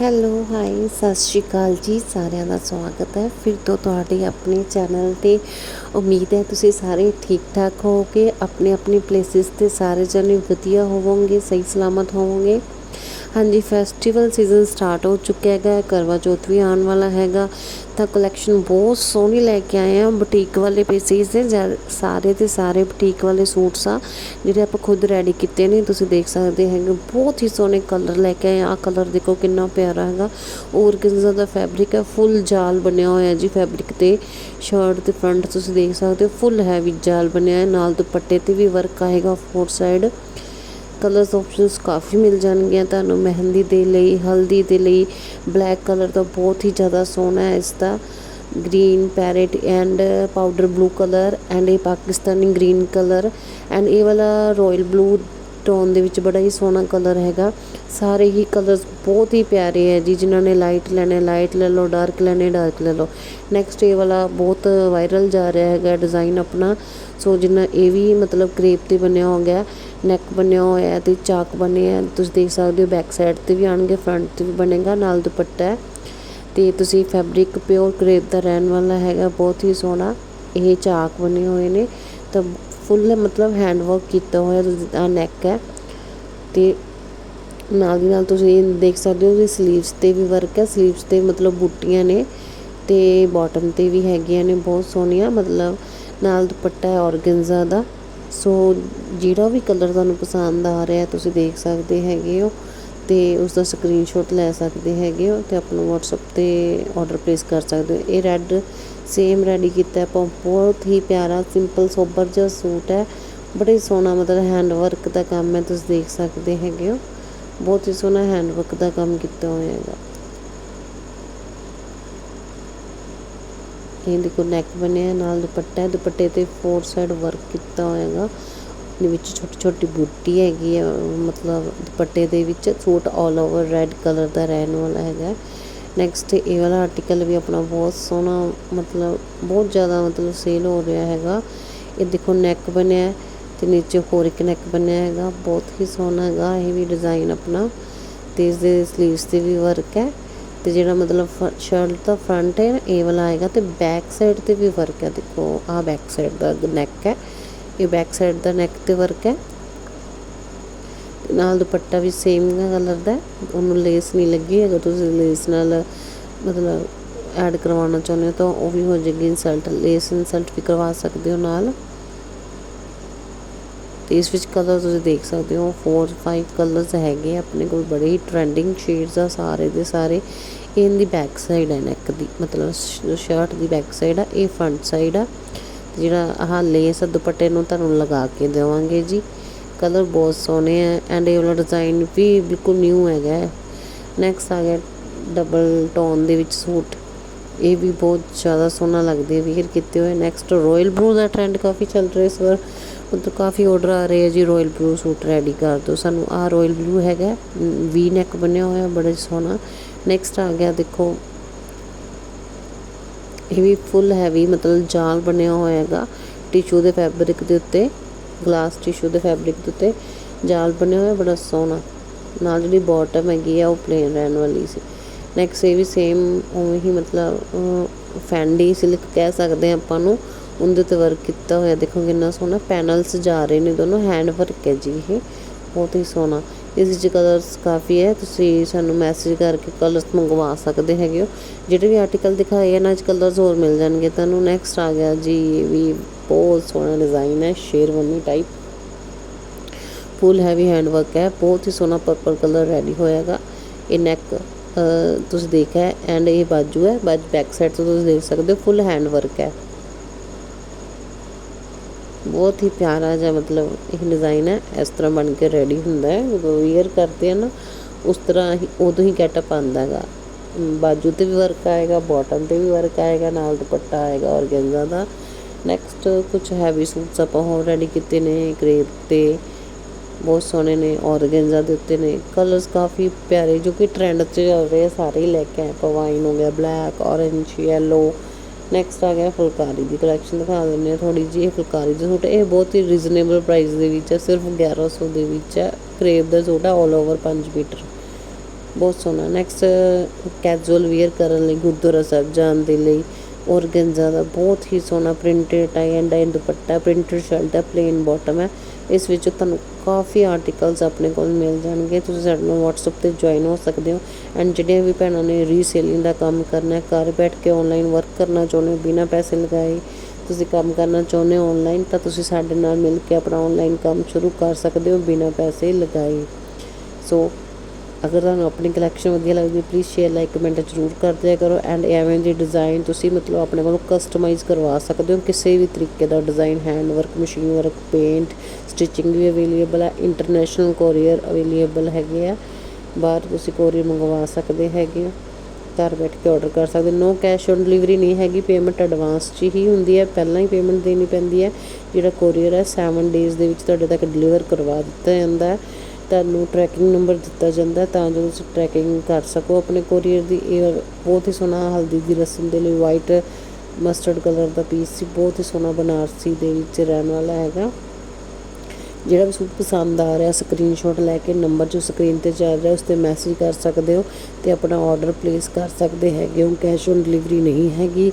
Hello, high, ਸਤਿ ਸ਼੍ਰੀ ਅਕਾਲ ਜੀ, ਸਾਰਿਆਂ ਦਾ ਸਵਾਗਤ ਹੈ। ਫਿਰ ਤੋਂ ਤੁਹਾਡੇ ਆਪਣੇ ਚੈਨਲ ਤੇ ਉਮੀਦ ਹੈ ਤੁਸੀਂ ਸਾਰੇ ਠੀਕ ਠਾਕ ਹੋਵੋਗੇ ਆਪਣੇ ਆਪਣੇ ਪਲੇਸਿਸ ਤੇ ਸਾਰੇ ਜਣੇ ਵਧੀਆ ਹੋਵੋਗੇ ਸਹੀ ਸਲਾਮਤ ਹੋਵੋਗੇ। ਹਾਂਜੀ ਫੈਸਟੀਵਲ ਸੀਜ਼ਨ ਸਟਾਰਟ ਹੋ ਚੁੱਕਿਆ ਹੈਗਾ, ਕਰਵਾ ਚੌਥ ਵੀ ਆਉਣ ਵਾਲਾ ਹੈਗਾ। ਤਾਂ ਕਲੈਕਸ਼ਨ ਬਹੁਤ ਸੋਹਣੀ ਲੈ ਕੇ ਆਏ ਆ ਬੁਟੀਕ ਵਾਲੇ ਪੀਸਿਸ ਦੇ ਜੈ- ਸਾਰੇ ਦੇ ਸਾਰੇ ਬੁਟੀਕ ਵਾਲੇ ਸੂਟਸ ਆ, ਜਿਹੜੇ ਆਪਾਂ ਖੁਦ ਰੈਡੀ ਕੀਤੇ ਨੇ, ਤੁਸੀਂ ਦੇਖ ਸਕਦੇ ਹੈਗੇ, ਬਹੁਤ ਹੀ ਸੋਹਣੇ ਕਲਰ ਲੈ ਕੇ ਆਏ ਆ ਕਲਰ ਦੇਖੋ ਕਿੰਨਾ ਪਿਆਰਾ ਹੈਗਾ ਔਰਗੈਂਜ਼ਾ ਦਾ ਫੈਬਰਿਕ ਹੈ ਫੁੱਲ ਜਾਲ ਬਣਿਆ ਹੋਇਆ ਜੀ ਫੈਬਰਿਕ ਤੇ। ਸ਼ਰਟ ਤੇ ਫਰੰਟ ਤੁਸੀਂ ਦੇਖ ਸਕਦੇ ਹੋ ਫੁੱਲ ਹੈਵੀ ਜਾਲ ਬਣਿਆ ਹੈ, ਨਾਲ ਦੁਪੱਟੇ ਤੇ ਵੀ ਵਰਕ ਆਏਗਾ ਫੋਰ ਸਾਈਡ ਕਲਰਸ ਆਪਸ਼ਨਸ ਕਾਫੀ ਮਿਲ ਜਾਣਗੀਆਂ ਤੁਹਾਨੂੰ ਮਹਿੰਦੀ ਦੇ ਲਈ, ਹਲਦੀ ਦੇ ਲਈ। ਬਲੈਕ ਕਲਰ ਤਾਂ ਬਹੁਤ ਹੀ ਜ਼ਿਆਦਾ ਸੋਹਣਾ ਹੈ ਇਸ ਦਾ। Green parrot and powder blue colour and ਇਹ ਪਾਕਿਸਤਾਨੀ ਗ੍ਰੀਨ ਕਲਰ ਐਂਡ ਇਹ ਵਾਲਾ ਰਾਇਲ ਬਲੂ ਟੋਨ ਦੇ ਵਿੱਚ ਬੜਾ ਹੀ ਸੋਹਣਾ ਕਲਰ ਹੈਗਾ। ਸਾਰੇ ਹੀ ਕਲਰਸ ਬਹੁਤ ਹੀ ਪਿਆਰੇ ਹੈ ਜੀ, ਜਿਨ੍ਹਾਂ ਨੇ ਲਾਈਟ ਲੈਣੇ ਲਾਈਟ ਲੈ ਲਓ ਡਾਰਕ ਲੈਣੇ ਡਾਰਕ ਲੈ ਲਓ। ਨੈਕਸਟ ਇਹ ਵਾਲਾ ਬਹੁਤ ਵਾਇਰਲ ਜਾ ਰਿਹਾ ਹੈਗਾ ਡਿਜ਼ਾਈਨ ਆਪਣਾ। ਸੋ ਜਿੰਨਾ ਇਹ ਵੀ ਮਤਲਬ ਕ੍ਰੇਪ ਤੇ ਬਣਿਆ ਹੋ ਗਿਆ ਨੈਕ ਬਣਿਆ ਹੋਇਆ ਹੈ ਤੇ ਚਾਕ ਬਣੇ ਆ ਤੁਸੀਂ ਦੇਖ ਸਕਦੇ ਹੋ ਬੈਕ ਸਾਈਡ ਤੇ ਵੀ ਆਣਗੇ ਫਰੰਟ ਤੇ ਵੀ ਬਣੇਗਾ, ਨਾਲ ਦੁਪੱਟਾ ਹੈ। ਤੇ ਤੁਸੀਂ ਫੈਬਰਿਕ ਪਿਓਰ ਕਰੇਪ ਦਾ ਰਹਿਣ ਵਾਲਾ ਹੈਗਾ, ਬਹੁਤ ਹੀ ਸੋਹਣਾ, ਇਹ ਚਾਕ ਬਣੇ ਹੋਏ ਨੇ। ਤਾਂ ਫੁੱਲ ਮਤਲਬ ਹੈਂਡ ਵਰਕ ਕੀਤਾ ਹੋਇਆ ਆ ਨੈਕ ਹੈ। ਤੇ ਨਾਲ ਦੀ ਨਾਲ ਤੁਸੀਂ ਦੇਖ ਸਕਦੇ ਹੋ ਕਿ ਸਲੀਵਸ ਤੇ ਵੀ ਵਰਕ ਹੈ ਸਲੀਵਸ ਤੇ ਮਤਲਬ ਬੂਟੀਆਂ ਨੇ ਤੇ ਬਾਟਮ ਤੇ ਵੀ ਹੈਗੀਆਂ ਨੇ, ਬਹੁਤ ਸੋਹਣੀਆਂ, ਮਤਲਬ ਨਾਲ ਦੁਪੱਟਾ ਹੈ ਔਰਗੈਂਜ਼ਾ ਦਾ। ਸੋ ਜਿਹੜਾ ਵੀ ਕਲਰ ਤੁਹਾਨੂੰ ਪਸੰਦ ਆ ਰਿਹਾ ਤੁਸੀਂ ਦੇਖ ਸਕਦੇ ਹੈਗੇ ਹੋ ਤੇ ਉਸ ਦਾ ਸਕਰੀਨਸ਼ਾਟ ਲੈ ਸਕਦੇ ਹੈਗੇ ਹੋ ਤੇ ਆਪਣਾ WhatsApp ਤੇ ਆਰਡਰ ਪਲੇਸ ਕਰ ਸਕਦੇ ਹੋ। ਇਹ ਰੈੱਡ ਸੇਮ ਰੈਡੀ ਕੀਤਾ ਆਪਾਂ ਬਹੁਤ ਹੀ ਪਿਆਰਾ ਸਿੰਪਲ ਸੋਬਰ ਜਿਹਾ ਸੂਟ ਹੈ। ਬੜਾ ਹੀ ਸੋਹਣਾ ਮਤਲਬ ਹੈਂਡ ਵਰਕ ਦਾ ਕੰਮ ਹੈ, ਤੁਸੀਂ ਦੇਖ ਸਕਦੇ ਹੈਗੇ ਹੋ। ਬਹੁਤ ਹੀ ਸੋਹਣਾ ਹੈਂਡ ਵਰਕ ਦਾ ਕੰਮ ਕੀਤਾ ਹੋਇਆ ਹੈਗਾ। ਇਹ ਦੇਖੋ ਨੈਕ ਬਣਿਆ, ਨਾਲ ਦੁਪੱਟਾ ਹੈ। ਦੁਪੱਟੇ ਤੇ ਫੋਰ ਸਾਈਡ ਵਰਕ ਕੀਤਾ ਹੋਇਆਗਾ। ਦੇ ਵਿੱਚ ਛੋਟੀ ਛੋਟੀ ਬੂਟੀ ਹੈਗੀ ਹੈ ਮਤਲਬ ਦੁਪੱਟੇ ਦੇ ਵਿੱਚ suit all over red colour ਦਾ ਰਹਿਣ ਵਾਲਾ ਹੈਗਾ। ਨੈਕਸਟ ਇਹ ਵਾਲਾ ਆਰਟੀਕਲ ਵੀ ਆਪਣਾ ਬਹੁਤ ਸੋਹਣਾ, ਮਤਲਬ ਬਹੁਤ ਜ਼ਿਆਦਾ ਮਤਲਬ ਸੇਲ ਹੋ ਰਿਹਾ ਹੈਗਾ। ਇਹ ਦੇਖੋ ਨੈਕ ਬਣਿਆ ਤੇ ਨੀਚੇ ਹੋਰ ਇੱਕ ਨੈਕ ਬਣਿਆ ਹੈਗਾ। ਬਹੁਤ ਹੀ ਸੋਹਣਾ ਹੈਗਾ। ਇਹ ਵੀ ਡਿਜ਼ਾਈਨ ਆਪਣਾ। ਤੇ ਇਸ ਦੇ ਸਲੀਵਸ ਤੇ ਵੀ ਵਰਕ ਹੈ। ਤੇ ਜਿਹੜਾ ਮਤਲਬ ਸ਼ਰਟ ਦਾ ਫਰੰਟ ਹੈ, ਇਹ ਵਾਲਾ ਆਏਗਾ ਤੇ ਬੈਕ ਸਾਈਡ ਤੇ ਵੀ ਵਰਕ ਹੈ, ਦੇਖੋ, ਆਹ ਬੈਕ ਸਾਈਡ ਦਾ ਨੈਕ ਹੈ, ਇਹ ਬੈਕ ਸਾਈਡ ਦਾ ਨੈਕ ਤੇ ਵਰਕ ਹੈ। ਤੇ ਨਾਲ ਦੁਪੱਟਾ ਵੀ ਸੇਮ ਕਲਰ ਦਾ ਉਹਨੂੰ ਲੇਸ ਨਹੀਂ ਲੱਗੀ, ਅਗਰ ਤੁਸੀਂ ਲੇਸ ਨਾਲ ਮਤਲਬ ਐਡ ਕਰਵਾਉਣਾ ਚਾਹੁੰਦੇ ਹੋ ਤਾਂ ਉਹ ਵੀ ਹੋ ਜਾਏਗੀ ਇਨਸਲਟ ਲੇਸ ਇਨਸਲਟ ਵੀ ਕਰਵਾ ਸਕਦੇ ਹੋ ਨਾਲ। ਤੇ ਇਸ ਵਿੱਚ ਕਲਰ ਤੁਸੀਂ ਦੇਖ ਸਕਦੇ ਹੋ 4 5 ਕਲਰਸ ਹੈਗੇ ਆਪਣੇ ਕੋਲ ਬੜੇ ਹੀ ਟ੍ਰੈਂਡਿੰਗ ਸ਼ੇਡਸ ਆ ਸਾਰੇ ਦੇ ਸਾਰੇ। ਇਹਦੀ ਬੈਕ ਸਾਈਡ ਹੈ ਨੈਕ ਦੀ, ਮਤਲਬ ਸ਼ਰਟ ਦੀ ਬੈਕ ਸਾਈਡ ਆ, ਇਹ ਫਰੰਟ ਸਾਈਡ ਆ। ਜਿਹੜਾ ਆਹ ਲੇਸ ਦੁਪੱਟੇ ਨੂੰ ਤੁਹਾਨੂੰ ਲਗਾ ਕੇ ਦੇਵਾਂਗੇ ਜੀ। ਕਲਰ ਬਹੁਤ ਸੋਹਣੇ ਆ ਐਂਡ ਇਹ ਵਾਲਾ ਡਿਜ਼ਾਈਨ ਵੀ ਬਿਲਕੁਲ ਨਿਊ ਹੈਗਾ ਨੈਕਸਟ ਆ ਗਿਆ ਡਬਲ ਟੋਨ ਦੇ ਵਿੱਚ ਸੂਟ। ਇਹ ਵੀ ਬਹੁਤ ਜ਼ਿਆਦਾ ਸੋਹਣਾ ਲੱਗਦੇ ਵੀਅਰ ਕੀਤੇ ਹੋਏ ਨੈਕਸਟ ਰਾਇਲ ਬਲੂ ਦਾ ਟ੍ਰੈਂਡ ਕਾਫੀ ਚੱਲ ਰਿਹਾ ਇਸ ਵਾਰ। ਮਤਲਬ ਕਾਫੀ ਆਰਡਰ ਆ ਰਹੇ ਆ ਜੀ ਰਾਇਲ ਬਲੂ ਸੂਟ ਰੈਡੀ ਕਰ ਦਿਓ। ਸਾਨੂੰ ਆਹ ਰਾਇਲ ਬਲੂ ਹੈਗਾ ਵੀ ਨੈਕ ਬਣਿਆ ਹੋਇਆ, ਬੜਾ ਸੋਹਣਾ। ਨੈਕਸਟ ਆ ਗਿਆ, ਦੇਖੋ। ਇਹ ਵੀ ਫੁੱਲ ਹੈਵੀ ਮਤਲਬ ਜਾਲ ਬਣਿਆ ਹੋਇਆ ਹੈਗਾ ਟਿਸ਼ੂ ਦੇ ਫੈਬਰਿਕ ਦੇ ਉੱਤੇ ਗਲਾਸ ਟਿਸ਼ੂ ਦੇ ਫੈਬਰਿਕ ਦੇ ਉੱਤੇ। ਜਾਲ ਬਣਿਆ ਹੋਇਆ, ਬੜਾ ਸੋਹਣਾ। ਨਾਲ ਜਿਹੜੀ ਬਾਟਮ ਹੈਗੀ ਆ, ਉਹ ਪਲੇਨ ਰਹਿਣ ਵਾਲੀ ਸੀ। ਨੈਕਸਟ ਇਹ ਵੀ ਸੇਮ ਉਵੇਂ ਹੀ ਮਤਲਬ ਫੈਂਡੀ ਸਿਲਕ ਕਹਿ ਸਕਦੇ ਆ ਆਪਾਂ ਨੂੰ। ਉਹਦੇ ਤੇ ਵਰਕ ਕੀਤਾ ਹੋਇਆ। ਦੇਖੋ ਕਿੰਨਾ ਸੋਹਣਾ ਪੈਨਲਸ ਜਾ ਰਹੇ ਨੇ ਦੋਨੋਂ ਹੈਂਡ ਵਰਕ ਹੈ ਜੀ ਇਹ। ਬਹੁਤ ਹੀ ਸੋਹਣਾ। ਇਸ ਵਿੱਚ ਕਲਰਸ ਕਾਫੀ ਹੈ। ਤੁਸੀਂ ਸਾਨੂੰ ਮੈਸੇਜ ਕਰਕੇ ਕਲਰਸ ਮੰਗਵਾ ਸਕਦੇ ਹੈਗੇ ਹੋ। ਜਿਹੜੇ ਵੀ ਆਰਟੀਕਲ ਦਿਖਾਏ ਇਹਨਾਂ 'ਚ ਕਲਰਸ ਹੋਰ ਮਿਲ ਜਾਣਗੇ ਤੁਹਾਨੂੰ। ਨੈਕਸਟ ਆ ਗਿਆ ਜੀ, ਇਹ ਵੀ ਬਹੁਤ ਸੋਹਣਾ ਡਿਜ਼ਾਈਨ ਹੈ sherwani type full heavy hand work ਹੈ। ਬਹੁਤ ਹੀ ਸੋਹਣਾ ਪਰਪਲ ਕਲਰ ਰੈਡੀ ਹੋਇਆਗਾ ਇਹ ਨੈਕ ਤੁਸੀਂ ਦੇਖਿਆ ਐਂਡ ਇਹ ਬਾਜੂ ਹੈ। ਬਾਜ ਬੈਕ ਸਾਈਡ ਤੋਂ ਤੁਸੀਂ ਦੇਖ ਸਕਦੇ ਹੋ। ਫੁੱਲ ਹੈਂਡ ਵਰਕ ਹੈ। ਬਹੁਤ ਹੀ ਪਿਆਰਾ ਜਿਹਾ ਮਤਲਬ ਇਹ ਡਿਜ਼ਾਈਨ ਹੈ। ਇਸ ਤਰ੍ਹਾਂ ਬਣ ਕੇ ਰੈਡੀ ਹੁੰਦਾ ਹੈ। ਜਦੋਂ ਵੇਅਰ ਕਰਦੇ ਆ ਨਾ, ਉਸ ਤਰ੍ਹਾਂ ਹੀ ਉਦੋਂ ਹੀ ਗੈਟਅਪ ਆਉਂਦਾ ਹੈਗਾ। ਬਾਜੂ ਤੇ ਵੀ ਵਰਕ ਆਏਗਾ ਬਾਟਮ ਤੇ ਵੀ ਵਰਕ ਆਏਗਾ, ਨਾਲ ਦੁਪੱਟਾ ਆਏਗਾ ਔਰਗੈਂਜ਼ਾ ਦਾ। ਨੈਕਸਟ ਕੁਝ ਹੈਵੀ ਸੂਟਸ ਆਪਾਂ ਹੋਰ ਰੈਡੀ ਕੀਤੇ ਨੇ ਕ੍ਰੇਪ ਤੇ। ਬਹੁਤ ਸੋਹਣੇ ਨੇ ਔਰਗੈਂਜ਼ਾ ਦੇ ਉੱਤੇ ਨੇ। ਕਲਰਸ ਕਾਫੀ ਪਿਆਰੇ, ਜੋ ਕਿ ਟ੍ਰੈਂਡ 'ਚ ਚੱਲ ਰਹੇ ਸਾਰੇ ਹੀ ਲੈ ਕੇ ਆਏ ਪਵਾਈਨ ਹੋ ਗਿਆ ਬਲੈਕ ਔਰੇਂਜ ਯੈਲੋ ਨੈਕਸਟ ਆ ਗਿਆ ਫੁਲਕਾਰੀ ਦੀ ਕਲੈਕਸ਼ਨ ਦਿਖਾ ਦਿੰਦੇ ਆ ਥੋੜੀ ਜਿਹੀ ਫੁਲਕਾਰੀ ਦੇ ਸੂਟ ਇਹ ਬਹੁਤ ਹੀ ਰੀਜ਼ਨੇਬਲ ਪ੍ਰਾਈਸ ਦੇ ਵਿੱਚ ਹੈ, ਸਿਰਫ 1100 ਦੇ ਵਿੱਚ ਹੈ। ਕਰੇਬ ਦਾ ਸੂਟ ਹੈ 올 ਓਵਰ 5 ਮੀਟਰ। ਬਹੁਤ ਸੋਹਣਾ। ਨੈਕਸਟ ਕੈਜੂਅਲ ਵੇਅਰ ਕਰਨ ਲਈ, ਗੁਰਦੁਆਰਾ ਸਾਹਿਬ ਜਾਣ ਦੇ ਲਈ। ਔਰਗੈਂਜ਼ਾ ਦਾ ਬਹੁਤ ਹੀ ਸੋਹਣਾ ਪ੍ਰਿੰਟਡ ਟਾਈ ਐਂਡ ਡਾਈ ਦੁਪੱਟਾ ਪ੍ਰਿੰਟਡ ਸ਼ਰਟ ਹੈ ਪਲੇਨ ਬਾਟਮ ਹੈ। ਇਸ ਵਿੱਚ ਤੁਹਾਨੂੰ ਕਾਫੀ ਆਰਟੀਕਲਸ ਆਪਣੇ ਕੋਲ ਮਿਲ ਜਾਣਗੇ। ਤੁਸੀਂ ਸਾਡੇ ਨਾਲ WhatsApp ਤੇ ਜੁਆਇਨ ਹੋ ਸਕਦੇ ਹੋ। ਐਂਡ ਜਿਹੜੀਆਂ ਵੀ ਭੈਣਾਂ ਨੇ ਰੀਸੇਲਿੰਗ ਦਾ ਕੰਮ ਕਰਨਾ ਹੈ, ਘਰ ਬੈਠ ਕੇ ਆਨਲਾਈਨ ਵਰਕ ਕਰਨਾ ਚਾਹੁੰਦੇ ਹੋ, ਬਿਨਾਂ ਪੈਸੇ ਲਗਾਏ ਤੁਸੀਂ ਕੰਮ ਕਰਨਾ ਚਾਹੁੰਦੇ ਹੋ ਆਨਲਾਈਨ ਤਾਂ ਤੁਸੀਂ ਸਾਡੇ ਨਾਲ ਮਿਲ ਕੇ ਆਪਣਾ ਆਨਲਾਈਨ ਕੰਮ ਸ਼ੁਰੂ ਕਰ ਸਕਦੇ ਹੋ, ਬਿਨਾਂ ਪੈਸੇ ਲਗਾਏ। ਸੋ ਅਗਰ ਤੁਹਾਨੂੰ ਆਪਣੀ ਕਲੈਕਸ਼ਨ ਵਧੀਆ ਲੱਗਦੀ ਪਲੀਜ਼ ਸ਼ੇਅਰ ਲਾਈਕ ਕਮੈਂਟ ਜ਼ਰੂਰ ਕਰ ਦਿਆ ਕਰੋ ਐਂਡ ਐਵੇਂ ਦੀ ਡਿਜ਼ਾਈਨ ਤੁਸੀਂ ਮਤਲਬ ਆਪਣੇ ਕੋਲੋਂ ਕਸਟਮਾਈਜ਼ ਕਰਵਾ ਸਕਦੇ ਹੋ। ਕਿਸੇ ਵੀ ਤਰੀਕੇ ਦਾ design hand work machine work paint stitching ਵੀ ਅਵੇਲੇਬਲ ਹੈ ਇੰਟਰਨੈਸ਼ਨਲ ਕੋਰੀਅਰ ਅਵੇਲੇਬਲ ਹੈਗੇ ਆ। ਬਾਹਰ ਤੁਸੀਂ ਕੋਰੀਅਰ ਮੰਗਵਾ ਸਕਦੇ ਹੈਗੇ ਹੋ, ਘਰ ਬੈਠ ਕੇ ਆਰਡਰ ਕਰ ਸਕਦੇ ਨੋ ਕੈਸ਼ ਔਨ ਡਿਲੀਵਰੀ ਨਹੀਂ ਹੈਗੀ ਪੇਮੈਂਟ ਐਡਵਾਂਸ 'ਚ ਹੀ ਹੁੰਦੀ ਹੈ। ਪਹਿਲਾਂ ਹੀ ਪੇਮੈਂਟ ਦੇਣੀ ਪੈਂਦੀ ਹੈ। ਜਿਹੜਾ ਕੋਰੀਅਰ ਹੈ 7 ਡੇਜ਼ ਦੇ ਵਿੱਚ ਤੁਹਾਡੇ ਤੱਕ ਡਿਲੀਵਰ ਕਰਵਾ ਦਿੱਤਾ ਜਾਂਦਾ ਹੈ। ਤੁਹਾਨੂੰ ਟਰੈਕਿੰਗ ਨੰਬਰ ਦਿੱਤਾ ਜਾਂਦਾ ਤਾਂ ਜੋ ਤੁਸੀਂ ਟਰੈਕਿੰਗ ਕਰ ਸਕੋ। ਆਪਣੇ ਕੋਰੀਅਰ ਦੀ ਇਹ ਬਹੁਤ ਹੀ ਸੋਹਣਾ ਹਲਦੀ ਦੀ ਰਸਮ ਦੇ ਲਈ ਵਾਈਟ ਮਸਟਰਡ ਕਲਰ ਦਾ ਪੀਸ ਸੀ, ਬਹੁਤ ਹੀ ਸੋਹਣਾ ਬਨਾਰਸੀ ਦੇ ਵਿੱਚ ਰਹਿਣ ਵਾਲਾ ਹੈਗਾ। ਜਿਹੜਾ ਵੀ ਸੂਟ ਪਸੰਦ ਆ ਰਿਹਾ ਸਕਰੀਨਸ਼ਾਟ ਲੈ ਕੇ ਨੰਬਰ ਜੋ ਸਕਰੀਨ ਤੇ ਚੱਲ ਰਿਹਾ, ਉਸ ਤੇ ਮੈਸੇਜ ਕਰ ਸਕਦੇ ਹੋ ਤੇ ਆਪਣਾ ਆਰਡਰ ਪਲੇਸ ਕਰ ਸਕਦੇ ਹੈਗੇ ਹੋ। ਕੈਸ਼ ਔਨ ਡਿਲੀਵਰੀ ਨਹੀਂ ਹੈਗੀ।